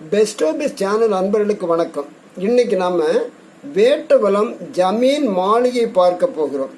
Best of best channel நண்பர்களுக்கு வணக்கம். இன்னைக்கு நாம வேட்டவலம் ஜமீன் மாளிகை பார்க்க போகிறோம்.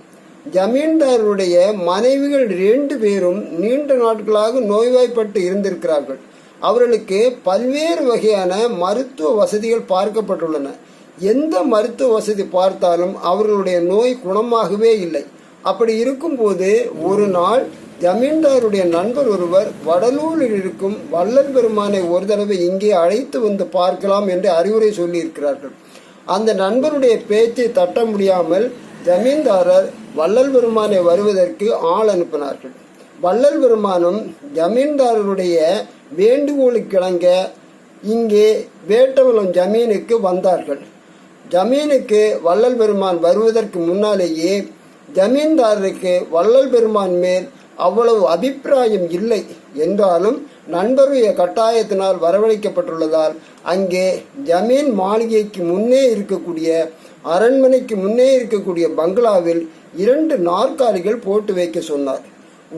ஜமீன்தாருடைய மனைவிகள் ரெண்டு பேரும் நீண்ட நாட்களாக நோய்வாய்ப்பட்டு இருந்திருக்கிறார்கள். அவர்களுக்கு பல்வேறு வகையான மருத்துவ வசதிகள் பார்க்கப்பட்டுள்ளன. எந்த மருத்துவ வசதி பார்த்தாலும் அவர்களுடைய நோய் குணமாகவே இல்லை. அப்படி இருக்கும்போது ஒரு நாள் ஜமீன்தாருடைய நண்பர் ஒருவர் வடலூரில் இருக்கும் வள்ளல் பெருமானை ஒரு தடவை இங்கே அழைத்து வந்து பார்க்கலாம் என்று அறிவுரை சொல்லியிருக்கிறார்கள். அந்த நண்பருடைய பேச்சை தட்ட முடியாமல் ஜமீன்தாரர் வள்ளல் பெருமானை வருவதற்கு ஆள் அனுப்பினார்கள். வள்ளல் பெருமானும் ஜமீன்தாரருடைய வேண்டுகோளுக்கிணங்க இங்கே வேட்டவலம் ஜமீனுக்கு வந்தார்கள். ஜமீனுக்கு வள்ளல் பெருமான் வருவதற்கு முன்னாலேயே ஜமீன்தாரருக்கு வள்ளல் பெருமான் மேல் அவ்வளவு அபிப்பிராயம் இல்லை என்றாலும் நண்பருடைய கட்டாயத்தினால் வரவழைக்கப்பட்டுள்ளதால் அங்கே ஜமீன் மாளிகைக்கு முன்னே இருக்கக்கூடிய அரண்மனைக்கு முன்னே இருக்கக்கூடிய பங்களாவில் இரண்டு நாற்காலிகள் போட்டு வைக்க சொன்னார்.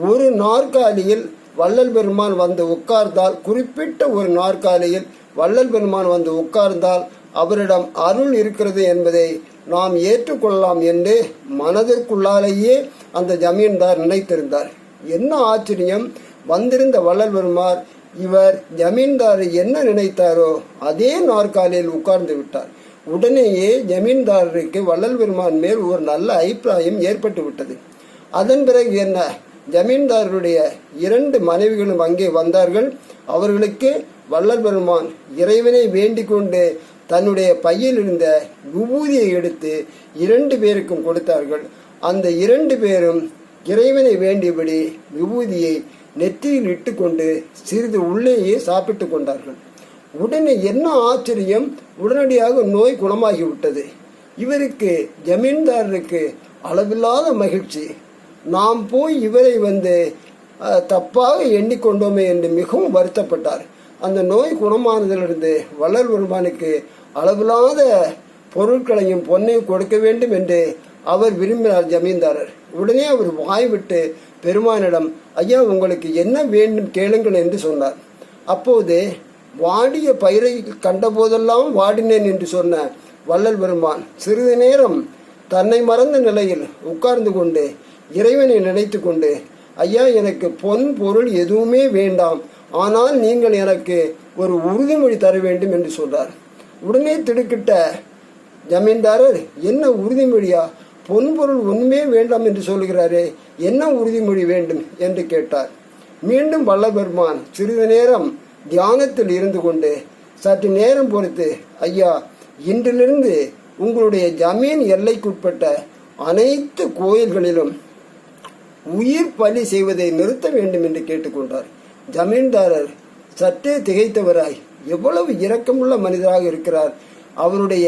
ஒரு நாற்காலியில் வள்ளல் பெருமான் வந்து உட்கார்ந்தால் குறிப்பிட்ட ஒரு நாற்காலியில் வள்ளல் பெருமான் வந்து உட்கார்ந்தால் அவரிடம் அருள் இருக்கிறது என்பதை நாம் ஏற்றுக்கொள்ளலாம் என்று மனதிற்குள்ளாலேயே அந்த ஜமீன்தார் நினைத்திருந்தார். என்ன ஆச்சரியம்? வந்திருந்த வள்ளல்வருமார் இவர் ஜமீன்தார் என்ன நினைத்தாரோ அதே நாற்காலியில் உட்கார்ந்து விட்டார். உடனேயே ஜமீன்தாரருக்கு வள்ளல் பெருமான் மேல் ஒரு நல்ல அபிப்பிராயம் ஏற்பட்டு விட்டது. அதன் பிறகு என்ன? ஜமீன்தாருடைய இரண்டு மனைவிகளும் அங்கே வந்தார்கள். அவர்களுக்கு வள்ளல் பெருமான் இறைவனை வேண்டிக் கொண்டு தன்னுடைய பையில் இருந்த விபூதியை எடுத்து இரண்டு பேருக்கும் கொடுத்தார்கள். அந்த இரண்டு பேரும் இறைவனை வேண்டியபடி விபூதியை நெற்றியில் இட்டுக்கொண்டு சிறிது உள்ளேயே சாப்பிட்டு கொண்டார்கள். உடனே என்ன ஆச்சரியம்? உடனடியாக நோய் குணமாகிவிட்டது. இவருக்கு ஜமீன்தாரருக்கு அளவில்லாத மகிழ்ச்சி. நாம் போய் இவரை வந்து தப்பாக எண்ணிக்கொண்டோமே என்று மிகவும் வருத்தப்பட்டார். அந்த நோய் குணமானதிலிருந்து வள்ளல் பெருமானுக்கு அளவில்லாத பொருட்களையும் பொன்னையும் கொடுக்க வேண்டும் என்று அவர் விரும்பினார் ஜமீன்தாரர். உடனே அவர் வாய் விட்டு பெருமானிடம் ஐயா உங்களுக்கு என்ன வேண்டும் கேளுங்கள் என்று சொன்னார். அப்போது வாடிய பயிரை கண்டபோதெல்லாம் வாடினேன் என்று சொன்ன வள்ளல் பெருமான் சிறிது நேரம் தன்னை மறந்த நிலையில் உட்கார்ந்து கொண்டு இறைவனை நினைத்து கொண்டு ஐயா எனக்கு பொன் பொருள் எதுவுமே வேண்டாம். ஆனால் நீங்கள் எனக்கு ஒரு உறுதிமொழி தர வேண்டும் என்று சொல்றார். உடனே திடுக்கிட்ட ஜமீன்தாரர் என்ன உறுதிமொழியா? பொன்பொருள் ஒன்றுமே வேண்டாம் என்று சொல்கிறாரே என்ன உறுதிமொழி வேண்டும் என்று கேட்டார். மீண்டும் வல்லபெருமான் சிறிது நேரம் தியானத்தில் இருந்து கொண்டு சற்று நேரம் பொறுத்து ஐயா இன்றிலிருந்து உங்களுடைய ஜமீன் எல்லைக்குட்பட்ட அனைத்து கோயில்களிலும் உயிர் பலி செய்வதை நிறுத்த வேண்டும் என்று கேட்டுக்கொண்டார். ஜமீன்தாரர் சற்றே திகைத்தவராய் எவ்வளவு இரக்கமுள்ள மனிதராக இருக்கிறார். அவருடைய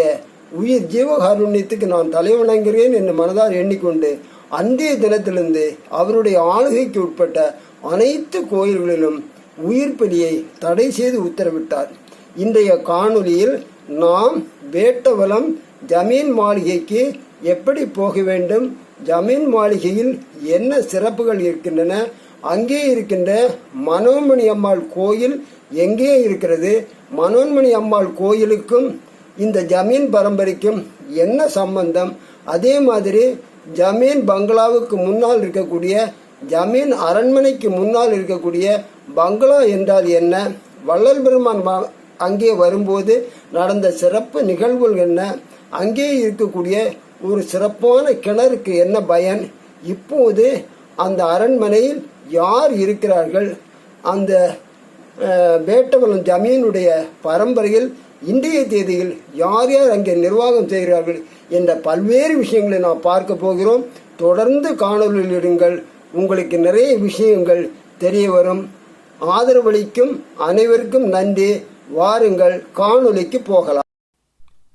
உயிர் ஜீவகாருண்யத்துக்கு நான் தலைவணங்குகிறேன் என்று மனதால் எண்ணிக்கொண்டு அந்திய தினத்திலிருந்து அவருடைய ஆளுகைக்கு உட்பட்ட அனைத்து கோயில்களிலும் உயிர் பலியை தடை செய்து உத்தரவிட்டார். இன்றைய காணொலியில் நாம் வேட்டவலம் ஜமீன் மாளிகைக்கு எப்படி போக வேண்டும் ஜமீன் மாளிகையில் என்ன சிறப்புகள் இருக்கின்றன அங்கே இருக்கின்ற மனோன்மணி அம்மாள் கோயில் எங்கே இருக்கிறது மனோன்மணி அம்மாள் கோயிலுக்கும் இந்த ஜமீன் பரம்பரைக்கும் என்ன சம்பந்தம்? அதே மாதிரி ஜமீன் பங்களாவுக்கு முன்னால் இருக்கக்கூடிய ஜமீன் அரண்மனைக்கு முன்னால் இருக்கக்கூடிய பங்களா என்றால் என்ன? வள்ளல் பெருமான் அங்கே வரும்போது நடந்த சிறப்பு நிகழ்வுகள் என்ன? அங்கே இருக்கக்கூடிய ஒரு சிறப்பான கிணறுக்கு என்ன பயன்? இப்போது அந்த அரண்மனையில் யார் இருக்கிறார்கள்? அந்த வேட்டவலம் ஜமீனுடைய பரம்பரையில் இன்றைய தேதியில் யார் யார் அங்கே நிர்வாகம் செய்கிறார்கள் என்ற பல்வேறு விஷயங்களை நாம் பார்க்க போகிறோம். தொடர்ந்து காணொலியில் இருங்கள் உங்களுக்கு நிறைய விஷயங்கள் தெரிய வரும். ஆதரவளிக்கும் அனைவருக்கும் நன்றி. வாருங்கள். காணொளிக்கு போகலாம்.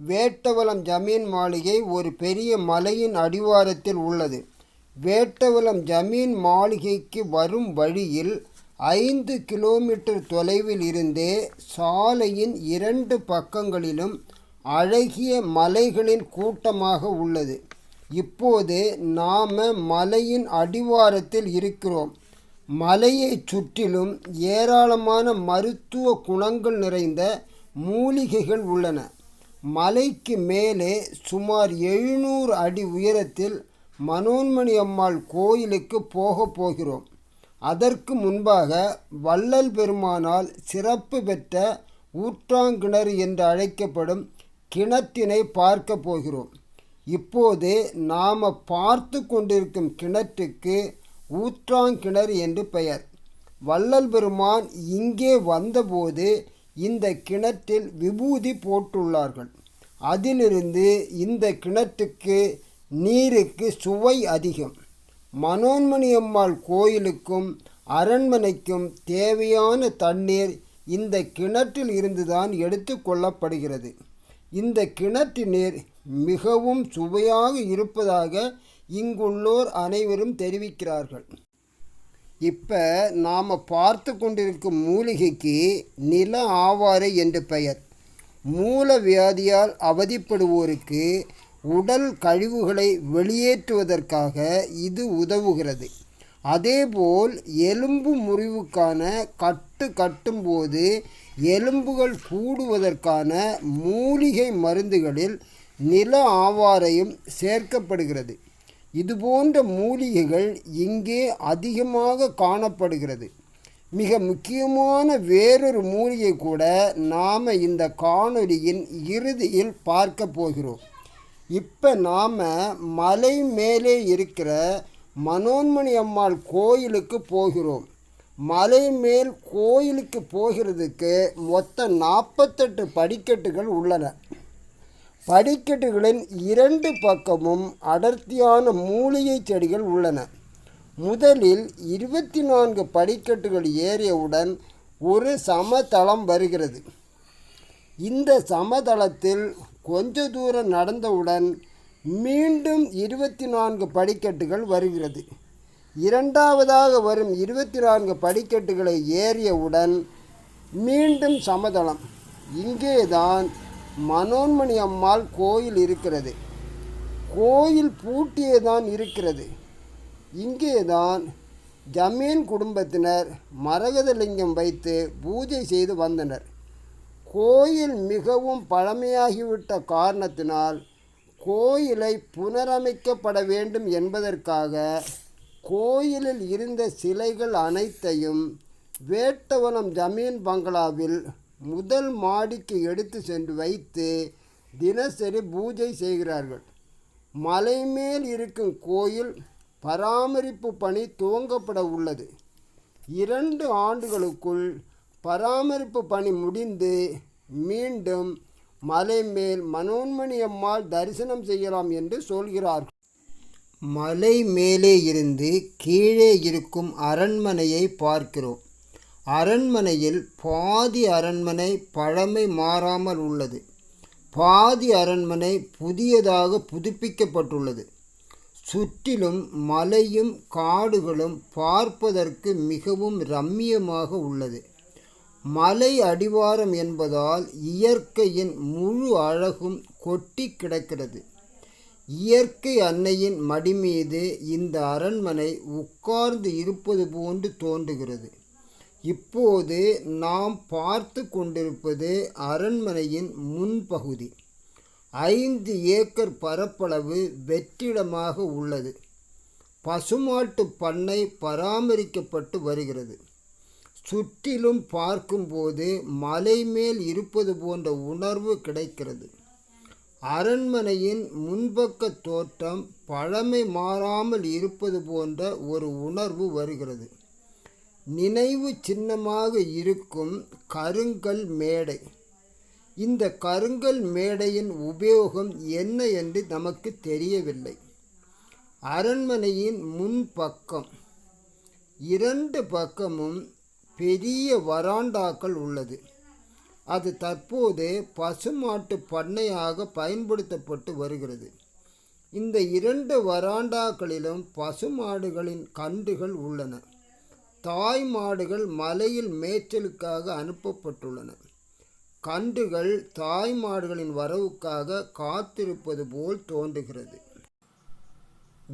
வேட்டவலம் ஜமீன் மாளிகை ஒரு பெரிய மலையின் அடிவாரத்தில் உள்ளது. வேட்டவலம் ஜமீன் மாளிகைக்கு வரும் வழியில் ஐந்து கிலோமீட்டர் தொலைவில் இருந்தே சாலையின் இரண்டு பக்கங்களிலும் அழகிய மலைகளின் கூட்டமாக உள்ளது. இப்போது நாம மலையின் அடிவாரத்தில் இருக்கிறோம். மலையை சுற்றிலும் ஏராளமான மருத்துவ குணங்கள் நிறைந்த மூலிகைகள் உள்ளன. மலைக்கு மேலே சுமார் எழுநூறு அடி உயரத்தில் மனோன்மணி அம்மாள் கோயிலுக்கு போகப் போகிறோம். அதற்கு முன்பாக வள்ளல் பெருமானால் சிறப்பு பெற்ற ஊற்றாங்கிணறு என்று அழைக்கப்படும் கிணற்றினை பார்க்க போகிறோம். இப்போது நாம் பார்த்து கொண்டிருக்கும் கிணற்றுக்கு ஊற்றாங்கிணறு என்று பெயர். வள்ளல் பெருமான் இங்கே வந்தபோது இந்த கிணற்றில் விபூதி போட்டுள்ளார்கள். அதிலிருந்து இந்த கிணற்றுக்கு நீருக்கு சுவை அதிகம். மனோன்மணி அம்மாள் கோயிலுக்கும் அரண்மனைக்கும் தேவையான தண்ணீர் இந்த கிணற்றில் இருந்துதான் எடுத்து கொள்ளப்படுகிறது. இந்த கிணற்று நீர் மிகவும் சுவையாக இருப்பதாக இங்குள்ளோர் அனைவரும் தெரிவிக்கிறார்கள். இப்போ நாம் பார்த்து கொண்டிருக்கும் மூலிகைக்கு நில ஆவாரை என்று பெயர். மூல வியாதியால் அவதிப்படுவோருக்கு உடல் கழிவுகளை வெளியேற்றுவதற்காக இது உதவுகிறது. அதேபோல் எலும்பு முறிவுக்கான கட்டு கட்டும்போது எலும்புகள் கூடுவதற்கான மூலிகை மருந்துகளில் நில ஆவாரையும் சேர்க்கப்படுகிறது. இதுபோன்ற மூலிகைகள் இங்கே அதிகமாக காணப்படுகிறது. மிக முக்கியமான வேறொரு மூலிகை கூட நாம் இந்த காணொலியின் இறுதியில் பார்க்க போகிறோம். இப்போ நாம் மலை மேலே இருக்கிற மனோன்மணி அம்மாள் கோயிலுக்கு போகிறோம். மலை மேல் கோயிலுக்கு போகிறதுக்கு மொத்தம் நாற்பத்தெட்டு படிக்கட்டுகள் உள்ளன. படிக்கட்டுகளின் இரண்டு பக்கமும் அடர்த்தியான மூலிகை செடிகள் உள்ளன. முதலில் இருபத்தி நான்கு படிக்கட்டுகள் ஏறியவுடன் ஒரு சமதளம் வருகிறது. இந்த சமதளத்தில் கொஞ்ச தூரம் நடந்தவுடன் மீண்டும் இருபத்தி நான்கு படிக்கட்டுகள் வருகிறது. இரண்டாவதாக வரும் இருபத்தி நான்கு படிக்கட்டுகளை ஏறியவுடன் மீண்டும் சமதளம். இங்கேதான் மனோன்மணி அம்மாள் கோயில் இருக்கிறது. கோயில் பூட்டியேதான் இருக்கிறது. இங்கேதான் ஜமீன் குடும்பத்தினர் மரகதலிங்கம் வைத்து பூஜை செய்து வந்தனர். கோயில் மிகவும் பழமையாகிவிட்ட காரணத்தினால் கோயிலை புனரமைக்கப்பட வேண்டும் என்பதற்காக கோயிலில் இருந்த சிலைகள் அனைத்தையும் வேட்டவனம் ஜமீன் பங்களாவில் முதல் மாடிக்கு எடுத்து சென்று வைத்து தினசரி பூஜை செய்கிறார்கள். மலை மேல் இருக்கும் கோயில் பராமரிப்பு பணி துவங்கப்பட உள்ளது. இரண்டு ஆண்டுகளுக்குள் பராமரிப்பு பணி முடிந்து மீண்டும் மலை மேல் மனோன்மணி அம்மாள் தரிசனம் செய்யலாம் என்று சொல்கிறார்கள். மலை மேலே இருந்து கீழே இருக்கும் அரண்மனையை பார்க்கிறோம். அரண்மனையில் பாதி அரண்மனை பழமை மாறாமல் உள்ளது. பாதி அரண்மனை புதியதாக புதுப்பிக்கப்பட்டுள்ளது. சுற்றிலும் மலையும் காடுகளும் பார்ப்பதற்கு மிகவும் ரம்மியமாக உள்ளது. மலை அடிவாரம் என்பதால் இயற்கையின் முழு அழகும் கொட்டி கிடக்கிறது. இயற்கை அன்னையின் மடி மீது இந்த அரண்மனை உட்கார்ந்து இருப்பது போன்று தோன்றுகிறது. இப்போது நாம் பார்த்து கொண்டிருப்பது அரண்மனையின் முன்பகுதி. ஐந்து ஏக்கர் பரப்பளவு வெற்றிடமாக உள்ளது. பசுமாட்டு பண்ணை பராமரிக்கப்பட்டு வருகிறது. சுற்றிலும் பார்க்கும்போது மலை மேல் இருப்பது போன்ற உணர்வு கிடைக்கிறது. அரண்மனையின் முன்பக்க தோற்றம் பழமை மாறாமல் இருப்பது போன்ற ஒரு உணர்வு வருகிறது. நினைவு சின்னமாக இருக்கும் கருங்கல் மேடை. இந்த கருங்கல் மேடையின் உபயோகம் என்ன என்று நமக்கு தெரியவில்லை. அரண்மனையின் முன்பக்கம். இரண்டு பக்கமும் பெரிய வராண்டாக்கள் உள்ளது. அது தற்போது பசுமாட்டு பண்ணையாக பயன்படுத்தப்பட்டு வருகிறது. இந்த இரண்டு வராண்டாக்களிலும் பசுமாடுகளின் கன்றுகள் உள்ளன. தாய் மாடுகள் மலையில் மேய்ச்சலுக்காக அனுப்பப்பட்டுள்ளன. கன்றுகள் தாய் மாடுகளின் வரவுக்காக காத்திருப்பது போல் தோன்றுகிறது.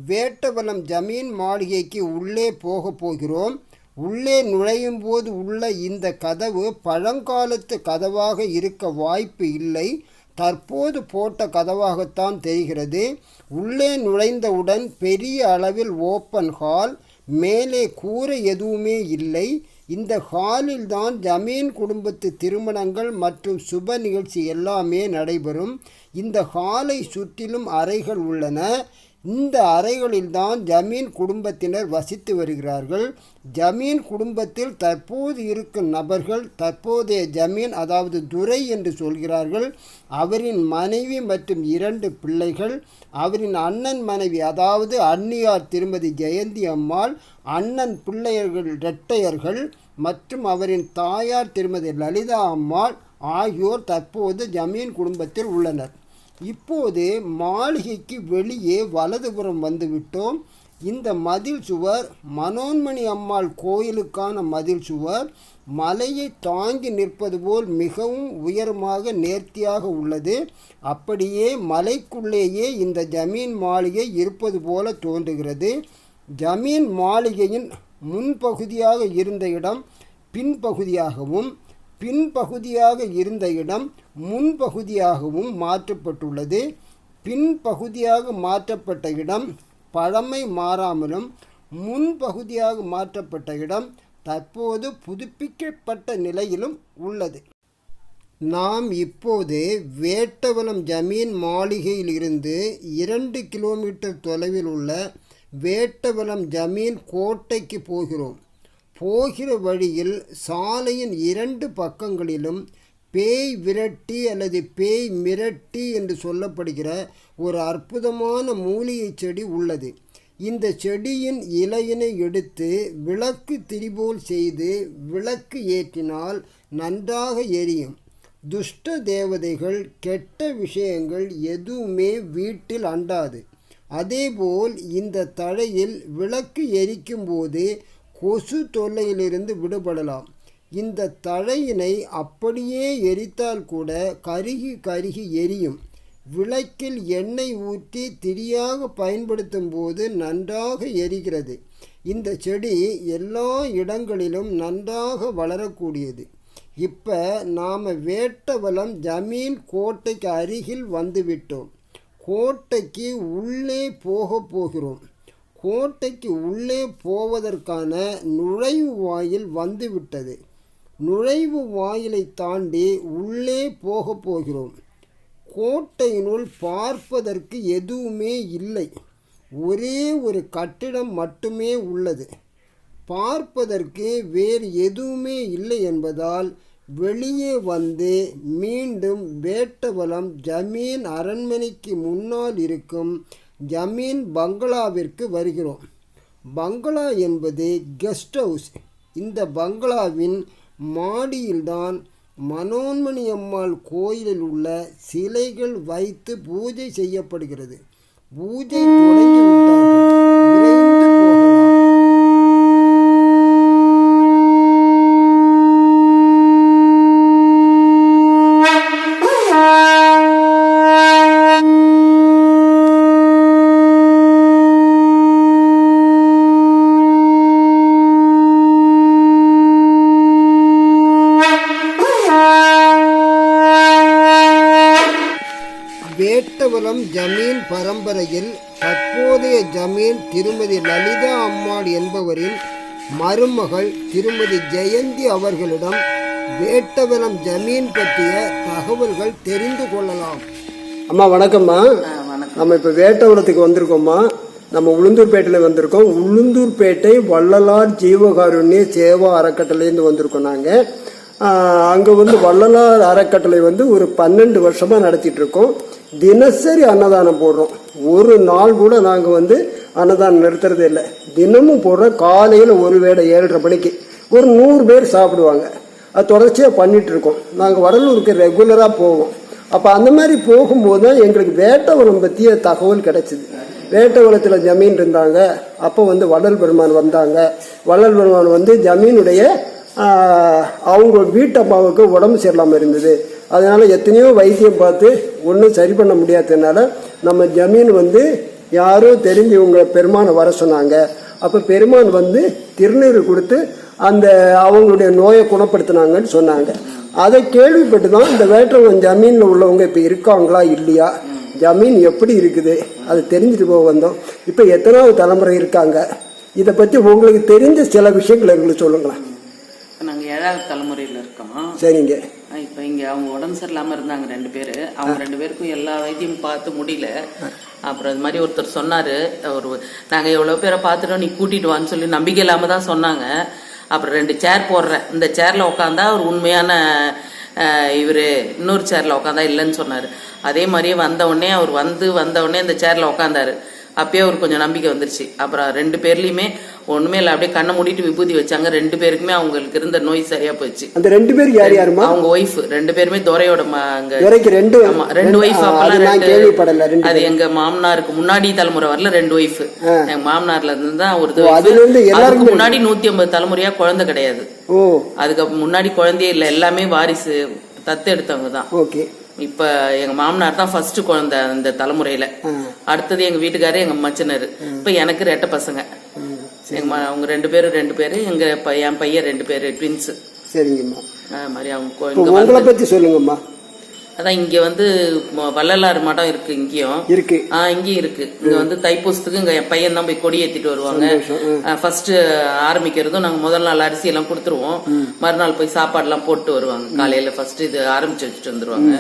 வேட்டவனம் ஜமீன் மாளிகைக்கு உள்ளே போகப் போகிறோம். உள்ளே நுழையும் போது உள்ள இந்த கதவு பழங்காலத்து கதவாக இருக்க வாய்ப்பு இல்லை. தற்போது போட்ட கதவாகத்தான் தெரிகிறது. உள்ளே நுழைந்தவுடன் பெரிய அளவில் ஓப்பன் ஹால் மேலே கூரை எதுவுமே இல்லை. இந்த ஹாலில் தான் ஜமீன் குடும்பத்து திருமணங்கள் மற்றும் சுப நிகழ்ச்சி எல்லாமே நடைபெறும். இந்த ஹாலை சுற்றிலும் அறைகள் உள்ளன. இந்த அறைகளில்தான் ஜமீன் குடும்பத்தினர் வசித்து வருகிறார்கள். ஜமீன் குடும்பத்தில் தற்போது இருக்கும் நபர்கள் தற்போதைய ஜமீன் அதாவது துரை என்று சொல்கிறார்கள். அவரின் மனைவி மற்றும் இரண்டு பிள்ளைகள் அவரின் அண்ணன் மனைவி அதாவது அன்னியார் திருமதி ஜெயந்தி அம்மாள் அண்ணன் பிள்ளையர்கள் இரட்டையர்கள் மற்றும் அவரின் தாயார் திருமதி லலிதா அம்மாள் ஆகியோர் தற்போது ஜமீன் குடும்பத்தில் உள்ளனர். இப்போது மாளிகைக்கு வெளியே வலதுபுறம் வந்துவிட்டோம். இந்த மதில் சுவர் மனோன்மணி அம்மாள் கோயிலுக்கான மதில் சுவர். மலையை தாங்கி நிற்பது போல் மிகவும் உயரமாக நேர்த்தியாக உள்ளது. அப்படியே மலைக்குள்ளேயே இந்த ஜமீன் மாளிகை இருப்பது போல தோன்றுகிறது. ஜமீன் மாளிகையின் முன்பகுதியாக இருந்த இடம் பின்பகுதியாகவும் பின்பகுதியாக இருந்த இடம் முன்பகுதியாகவும் மாற்றப்பட்டுள்ளது. பின்பகுதியாக மாற்றப்பட்ட இடம் பழமை மாறாமலும் முன்பகுதியாக மாற்றப்பட்ட இடம் தற்போது புதுப்பிக்கப்பட்ட நிலையிலும் உள்ளது. நாம் இப்போது வேட்டவலம் ஜமீன் மாளிகையில் இருந்து இரண்டு கிலோமீட்டர் தொலைவில் உள்ள வேட்டவலம் ஜமீன் கோட்டைக்கு போகிறோம். போகிற வழியில் சாலையின் இரண்டு பக்கங்களிலும் பேய் விரட்டி அல்லது பேய் மிரட்டி என்று சொல்லப்படுகிற ஒரு அற்புதமான மூலிகை செடி உள்ளது. இந்த செடியின் இலையினை எடுத்து விளக்கு திரிபோல் செய்து விளக்கு ஏற்றினால் நன்றாக எரியும். துஷ்ட தேவதைகள் கெட்ட விஷயங்கள் எதுவுமே வீட்டில் அண்டாது. அதேபோல் இந்த தழையில் விளக்கு எரிக்கும்போது கொசு தொல்லையிலிருந்து விடுபடலாம். இந்த தழையினை அப்படியே எரித்தால் கூட கருகி கருகி எரியும். விளக்கில் எண்ணெய் ஊற்றி திரியாக பயன்படுத்தும் போது நன்றாக எரிகிறது. இந்த செடி எல்லா இடங்களிலும் நன்றாக வளரக்கூடியது. இப்போ நாம் வேட்டவலம் ஜமீன் கோட்டைக்கு அருகில் வந்துவிட்டோம். கோட்டைக்கு உள்ளே போக போகிறோம். கோட்டைக்கு உள்ளே போவதற்கான நுழைவு வாயில் வந்துவிட்டது. நுழைவு வாயிலை தாண்டி உள்ளே போகப் போகிறோம். கோட்டையினுள் பார்ப்பதற்கு எதுவுமே இல்லை. ஒரே ஒரு கட்டிடம் மட்டுமே உள்ளது. பார்ப்பதற்கு வேறு எதுவுமே இல்லை என்பதால் வெளியே வந்து மீண்டும் வேட்டவலம் ஜமீன் அரண்மனைக்கு முன்னால் இருக்கும் ஜமீன் பங்களாவிற்கு வருகிறோம். பங்களா என்பது கெஸ்ட் ஹவுஸ். இந்த பங்களாவின் மாடியில்தான் மனோன்மணி அம்மாள் கோயிலில் உள்ள சிலைகள் வைத்து பூஜை செய்யப்படுகிறது. பூஜை தொடங்கிவிட்டால் விட்டார்கள் விரைந்து போகலாம் வேட்டவலம் ஜமீன் பரம்பரையில் தற்போதைய ஜமீன் திருமதி லலிதா அம்மாள் என்பவரின் மருமகள் திருமதி ஜெயந்தி அவர்களிடம் வேட்டவலம் ஜமீன் பற்றிய தகவல்கள் தெரிந்து கொள்ளலாம். அம்மா வணக்கம்மா. நம்ம இப்போ வேட்டவலத்துக்கு வந்திருக்கோம்மா. நம்ம உளுந்தூர்பேட்டையில் வந்திருக்கோம். உளுந்தூர்பேட்டை வள்ளலார் ஜீவகாருண்ய சேவா அறக்கட்டளையிலேருந்து வந்திருக்கோம் நாங்கள் அங்கே வந்து வள்ளலார் அறக்கட்டளை வந்து ஒரு பன்னெண்டு வருஷமாக நடத்திட்டு இருக்கோம். தினசரி அன்னதானம் போடுறோம். ஒரு நாள் கூட நாங்கள் வந்து அன்னதானம் நிறுத்துறது இல்லை. தினமும் போடுறோம். காலையில் ஒரு வேளை ஏழரை மணிக்கு. ஒரு நூறு பேர் சாப்பிடுவாங்க. அது தொடர்ச்சியாக பண்ணிட்டு இருக்கோம். நாங்கள் வடலூருக்கு ரெகுலராக போவோம். அப்போ அந்த மாதிரி போகும்போது தான் எங்களுக்கு வேட்டவனம் பற்றிய தகவல் கிடைச்சிது. வேட்டவளத்தில் ஜமீன் இருந்தாங்க. அப்போ வந்து வள்ளல் பெருமான் வந்தாங்க. வள்ளல் பெருமான் வந்து ஜமீனுடைய அவங்க வீட்டப்பாவுக்கு உடம்பு சரியில்லாமல் இருந்தது. அதனால் எத்தனையோ வைத்தியம் பார்த்து ஒன்றும் சரி பண்ண முடியாததுனால நம்ம ஜமீன் வந்து யாரோ தெரிஞ்சவங்க பெருமானை வர சொன்னாங்க. அப்போ பெருமான் வந்து திருநீர் கொடுத்து அந்த அவங்களுடைய நோயை குணப்படுத்தினாங்கன்னு சொன்னாங்க. அதை கேள்விப்பட்டு தான் இந்த வேற்றவன் ஜமீனில் உள்ளவங்க இப்போ இருக்காங்களா இல்லையா? ஜமீன் எப்படி இருக்குது? அது தெரிஞ்சுட்டு போக வந்தோம். இப்போ எத்தனாவது தலைமுறை இருக்காங்க? இதை பற்றி உங்களுக்கு தெரிஞ்ச சில விஷயங்கள் எங்களுக்கு சொல்லுங்களேன். நாங்கள் ஏழாவது தலைமுறையில் இருக்கோம். சரிங்க. இப்போ இங்கே அவங்க உடம்பு சரியில்லாமல் இருந்தாங்க ரெண்டு பேர். அவங்க ரெண்டு பேருக்கும் எல்லா வைத்தியம் பார்த்து முடியல. அப்புறம் இது மாதிரி ஒருத்தர் சொன்னார். ஒரு நாங்கள் எவ்வளோ பேரை பார்த்துட்டோம் நீ கூட்டிட்டு வான்னு சொல்லி நம்பிக்கை இல்லாமல் தான் சொன்னாங்க. அப்புறம் ரெண்டு சேர் போடுறேன். இந்த சேரில் உட்காந்தா ஒரு உண்மையான இவர் இன்னொரு சேரில் உட்காந்தா இல்லைன்னு சொன்னார். அதே மாதிரியே வந்த உடனே அவர் வந்து வந்த உடனே இந்த சேரில் உட்காந்தாரு. அப்பயே அவருக்கு கொஞ்சம் நம்பிக்கை வந்துருச்சு. அப்புறம் ரெண்டு பேர்லையுமே ஒண்ணுமே இல்லை அப்படியே கண்ணை மூடிட்டு விபூதி வச்சாங்க. ரெண்டு பேருக்குமே அவங்களுக்கு இருந்த நோய் சரியா போச்சு. அந்த ரெண்டு பேர் யார் யாருமா? அவங்க ஒய்ஃப் ரெண்டு பேருமே துரையோட அங்க துரைக்கு ரெண்டு ஆமா ரெண்டு ஒய்ஃப் அப்பெல்லாம் கேள்விப்படல அது எங்க மாமனாருக்கு முன்னாடி தலைமுறை வரல ரெண்டு ஒய்ஃப் எங்க மாமனார்ல இருந்து தான் ஒரு அதுக்கு முன்னாடி நூத்தி ஐம்பது தலைமுறையா குழந்தை கிடையாது. ஓ. அதுக்கு முன்னாடி குழந்தையே இல்ல எல்லாமே வாரிசு தத்து எடுத்தவங்க தான் ஓகே. இப்ப எங்க மாமனார் தான் ஃபர்ஸ்ட் குழந்தை அந்த தலைமுறையில. அடுத்தது எங்க வீட்டுக்காரரு எங்க மச்சனர். இப்ப எனக்கு ரெட்ட பசங்க. எங்க ம- அவங்க ரெண்டு பேரும் ரெண்டு பேரு எங்க என் பையன் ரெண்டு பேரு ட்வின்ஸ் சரிங்கம்மா. மாதிரி அவங்க உங்களை பத்தி சொல்லுங்கம்மா. அதான் இங்க வந்து வள்ளலார் மடம் இருக்கு இங்கேயும். இருக்கு. ஆ இங்கேயும் இருக்கு. இங்க வந்து தைப்பூசத்துக்கு இங்க என் பையன் தான் போய் கொடி ஏத்திட்டு வருவாங்க. ஃபர்ஸ்ட் ஆரம்பிக்கிறதும் நாங்க முதல் நாள் அரிசி எல்லாம் கொடுத்துருவோம் மறுநாள் போய் சாப்பாடு எல்லாம் போட்டு வருவாங்க. காலையில ஃபர்ஸ்ட் இது ஆரம்பிச்சு வச்சுட்டு வந்துருவாங்க.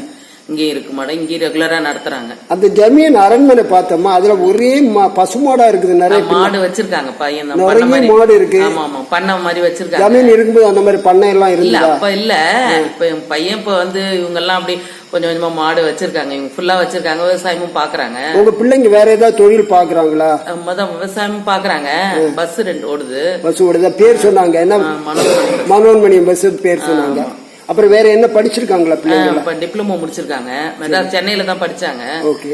இங்கேயும் இருக்கு மடம் இங்கேயும் ரெகுலரா நடத்துறாங்க. அந்த ஜமீன் அரண்மனை பார்த்தோமா அதுல ஒரே பசுமாடா இருக்குது நிறைய மாடு வச்சிருக்காங்க பையன் நிறைய மாடு இருக்கு. ஆமா ஆமா பண்ண மாதிரி வச்சிருக்காங்க. ஜமீன் இருக்கும்போது அந்த மாதிரி பண்ணை எல்லாம் இல்ல அப்ப இல்ல. இப்ப என் பையன் இப்ப வந்து இவங்க எல்லாம் அப்படி கொஞ்சம் கொஞ்சமா மாடு வச்சிருக்காங்க. இவங்க ஃபுல்லா வச்சிருக்காங்க விவசாயமும் பாக்குறாங்க. உங்க பிள்ளைங்க வேற ஏதாவது தொழில் பாக்குறாங்களா? மொதல் விவசாயமும் பாக்குறாங்க. பஸ் ரெண்டு ஓடுது. பஸ் ஓடுதா? பேர் சொன்னாங்க. என்ன? மனோன்மணி. பஸ் பேர் சொன்னாங்க. அப்புறம் வேற என்ன படிச்சிருக்காங்களா பிள்ளைங்க இப்ப டிப்ளமோ முடிச்சிருக்காங்க. மெட்ராஸ் சென்னையில தான் படிச்சாங்க. ஓகே.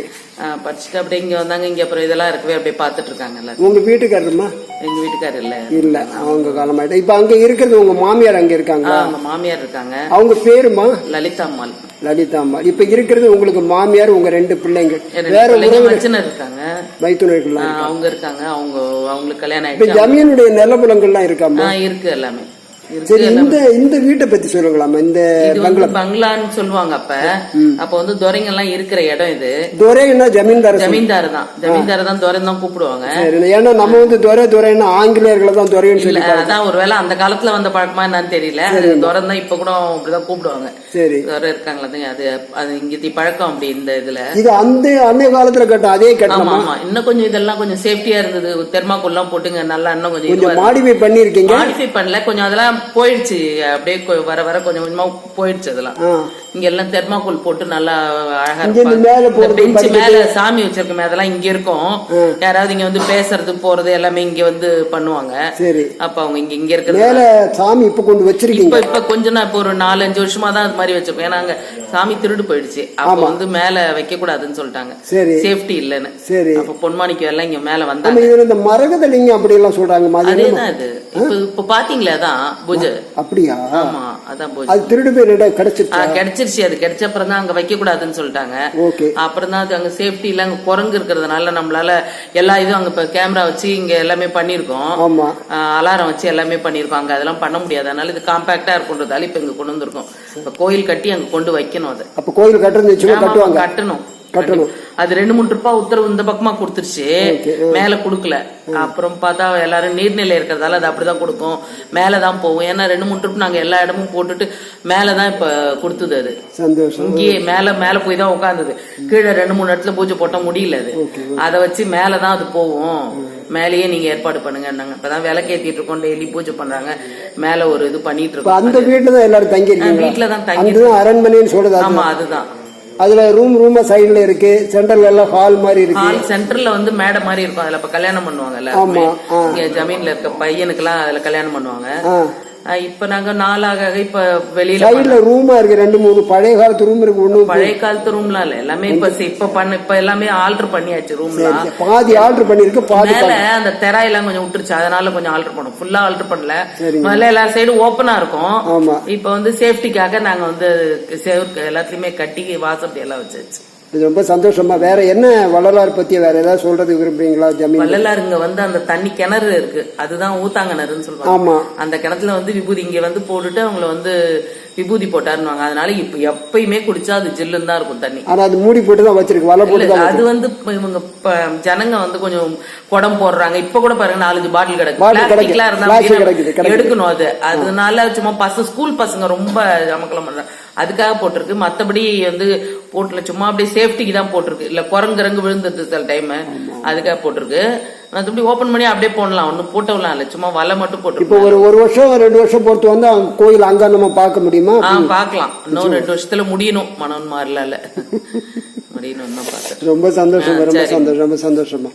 படிச்சுட்டு அப்படியே இங்க வந்தாங்க இங்க அப்புறம் இதெல்லாம் இருக்கவே அப்படியே பாத்துட்டு இருக்காங்க எல்லாரும். உங்க வீட்டுக்காரருமா? எங்க வீட்டுக்காரர் இல்ல. இல்ல அவங்க காலமாயிட்டா. இப்ப அங்க இருக்கிறது உங்க மாமியார் அங்க ஆ, இருக்காங்களா? அவங்க மாமியார் இருக்காங்க. அவங்க பேருமா? லலிதா அம்மாள். லலிதா அம்மா இப்ப இருக்கிறது உங்களுக்கு மாமியார் உங்க ரெண்டு பிள்ளைங்க. வேற பிள்ளைங்க உறவு மச்சினர் இருக்காங்க. மைத்துனர்கள்லாம் ஆ, அவங்க இருக்காங்க. அவங்க அவங்களுக்கு கல்யாணம் ஆயிடுச்சு. ஜமீனுடைய நிலபுலங்கள்லாம் இருக்காமா இருக்கு எல்லாமே. சரி இந்த இந்த வீட்டை பத்தி சொல்லுங்களாமா இந்த பங்களான்னு சொல்லுவாங்க அப்ப. அப்ப வந்து துரைங்க எல்லாம் இருக்கிற இடம் இது. துரைன்னா ஜமீன்தார் ஜமீன்தார் தான். ஜமீன்தார் தான் துரை தான் கூப்பிடுவாங்க. ஏன்னா நம்ம வந்து துரை துரைன்னா ஆங்கிலேயர்களை தான் துரைன்னு சொல்லி அதான் ஒருவேளை அந்த காலத்துல வந்த பழக்கமா என்னன்னு தெரியல. துரை தான் இப்ப கூட அப்படிதான் கூப்பிடுவாங்க. சரி. துரை இருக்காங்களா அது- அது இங்க பழக்கம் அப்படி இந்த இதுல. இது அந்த அன்னைய காலத்துல கட்ட அதே கட்டணம்? ஆமா இன்னும் கொஞ்சம் இதெல்லாம் கொஞ்சம் சேஃப்டியா இருந்தது. தெர்மாக்கோல் எல்லாம் போட்டுங்க நல்லா இன்னும் கொஞ்சம் மாடிஃபை பண்ணிருக்கீங்க மாடிஃபை பண்ணல. கொஞ்சம் அதெல்லாம் போயிடுச்சு. அப்படியே வர வர கொஞ்சம் கொஞ்சமா போயிடுச்சு அதெல்லாம். இங்க எல்லாம் தெர்மாக்கோல் போட்டு நல்லா அழகா இருப்பாங்க. பெஞ்ச் மேல சாமி வச்சிருக்கோமே அதெல்லாம் இங்க இருக்கும். யாராவது இங்க வந்து பேசுறது போறது எல்லாமே இங்க வந்து பண்ணுவாங்க. சரி. அப்ப அவங்க இங்க இங்க இருக்கிறது மேல சாமி இப்ப கொண்டு வச்சிருக்கீங்க. இப்ப இப்ப கொஞ்சம் நான் இப்ப ஒரு நாலு அஞ்சு வருஷமா தான் அது மாதிரி வச்சிருக்கோம். ஏன்னா அங்க சாமி திருடு போயிடுச்சு. அப்ப வந்து மேல வைக்க கூடாதுன்னு சொல்லிட்டாங்க. சரி. சேஃப்டி இல்லைன்னு. சரி. அப்ப பொன்மாணிக்கம் எல்லாம் இங்க மேல வந்தாங்க. இந்த மரகத லிங்கம் அப்படி எல்லாம் சொல்றாங்க மாதிரி அதேதான் இது. இப்ப இப்ப பாத்தீங்களா அதான் பூஜை. அப்படியா? ஆமா அதான் பூஜை. அது திருடு போய் கிடைச்சிருச்சா? ஆ, கிடைச்சிருச்சு அது கிடைச்ச அப்புறம் தான் அங்க வைக்க கூடாதுன்னு சொல்லிட்டாங்க அப்புறம் தான் அது அங்க சேஃப்டி இல்ல அங்க குரங்கு இருக்கிறதுனால நம்மளால எல்லா இதுவும் அங்க இப்ப கேமரா வச்சு இங்க எல்லாமே பண்ணிருக்கோம் அலாரம் வச்சு எல்லாமே பண்ணிருக்கோம் அங்க அதெல்லாம் பண்ண முடியாது. அதனால இது காம்பாக்டா இருக்குன்றதால இப்ப இங்க கொண்டு வந்திருக்கோம். இப்ப கோயில் கட்டி அங்க கொண்டு வைக்கணும் அதை. அப்ப கோயில் கட்டுவாங்க? கட்டணும். கட்டணும். அது ரெண்டு மூணு ரூபாய் உத்தரவு இந்த பக்கமா கொடுத்துருச்சு. மேல குடுக்கல. அப்புறம் பார்த்தா எல்லாரும் நீர்நிலை இருக்கிறதால அது அப்படிதான் கொடுக்கும். மேலதான் போகும். ஏன்னா ரெண்டு மூணு ட்ரிப் நாங்க எல்லா இடமும் போட்டுட்டு மேலதான் இப்ப கொடுத்தது அது. சந்தோஷம். இங்கேயே மேல மேல போய் தான் உட்காந்தது கீழே ரெண்டு மூணு இடத்துல பூஜை போட்டா முடியல அது. அதை வச்சு மேலதான் அது போகும். மேலேயே நீங்க ஏற்பாடு பண்ணுங்க நாங்க இப்பதான் விளக்கேத்திட்டு இருக்கோம். டெய்லி பூஜை பண்றாங்க. மேல ஒரு இது பண்ணிட்டு இருக்கோம். அந்த வீட்டுல தான் எல்லாரும் தங்கி வீட்டுல தான் தங்கி அரண்மனைன்னு சொல்றது. ஆமா அதுதான். அதுல ரூம் ரூமா சைடுல இருக்கு. சென்டர்ல எல்லாம் ஹால் மாதிரி இருக்கு. ஹால் சென்டர்ல வந்து மேடை மாதிரி இருக்கும். அதுல இப்ப கல்யாணம் பண்ணுவாங்க ஆமா, ஜமீன்ல இருக்க பையனுக்கு எல்லாம் அதுல கல்யாணம் பண்ணுவாங்க. இப்ப நாங்க நாளாக இப்ப வெளியில சைடுல ரூமா இருக்கு ரெண்டு மூணு. பழைய காலத்து ரூம் இருக்கு ஒண்ணு பழைய காலத்து ரூம்லாம் இல்ல. எல்லாமே இப்ப இப்ப பண்ண இப்ப எல்லாமே ஆல்டர் பண்ணியாச்சு ரூம்லாம் பாதி ஆர்டர் பண்ணிருக்கு பாதி மேல அந்த தெராயெல்லாம் கொஞ்சம் விட்டுருச்சு அதனால கொஞ்சம் ஆல்டர் பண்ணோம் ஃபுல்லா ஆல்டர் பண்ணல. முதல்ல எல்லா சைடும் ஓப்பனா இருக்கும். ஆமா. இப்ப வந்து சேஃப்டிக்காக நாங்க வந்து எல்லாத்துலயுமே கட்டி வாசப்படி எல்லாம் வச்சாச்சு. இது ரொம்ப சந்தோஷமா. வேற என்ன வள்ளலார் பத்தி வேற ஏதாவது சொல்றது விரும்புறீங்களா ஜமீன்? வள்ளலாருங்க வந்து அந்த தண்ணி கிணறு இருக்கு. அதுதான் ஊத்தாங்கிணறுன்னு சொல்லுவாங்க. ஆமா. அந்த கிணத்துல வந்து விபூதி இங்க வந்து போட்டுட்டு அவங்கள வந்து விபூதி போட்டாருன்னுவாங்க. அதனால இப்ப எப்பயுமே குடிச்சா அது ஜில்லுன்னு தான் இருக்கும் தண்ணி. ஆனா அது மூடி போட்டு தான் வச்சிருக்கு. வலை போட்டு அது வந்து இவங்க ஜனங்க வந்து கொஞ்சம் குடம் போடுறாங்க. இப்ப கூட பாருங்க நாலஞ்சு பாட்டில் கிடக்கு. பிளாஸ்டிக்லாம் இருந்தா. எடுக்கணும் அது. அதனால சும்மா பசங்க ஸ்கூல் பசங்க ரொம்ப அமக்கலம் பண்றாங்க அதுக்காக போட்டிருக்கு. மத்தபடி வந்து போட்டுல சும்மா அப்படியே சேஃப்டிக்கு தான் போட்டிருக்கு. இல்ல குரங்குரங்கு விழுந்தது சில டைம் அதுக்காக போட்டிருக்கு. மத்தபடி ஓபன் பண்ணி அப்படியே போடலாம். ஒன்னும் போட்டவலாம் இல்ல. சும்மா வலை மட்டும் இப்போ போட்டிருக்கு ஒரு ஒரு வருஷம் ரெண்டு வருஷம் பொறுத்து வந்து அவங்க கோயில் அங்க நம்ம பார்க்க முடியுமா? ஆ பாக்கலாம் இன்னும் ரெண்டு வருஷத்துல முடியணும். மனம் மாறல முடியணும் ரொம்ப சந்தோஷம் ரொம்ப. சந்தோஷம் ரொம்ப சந்தோஷமா.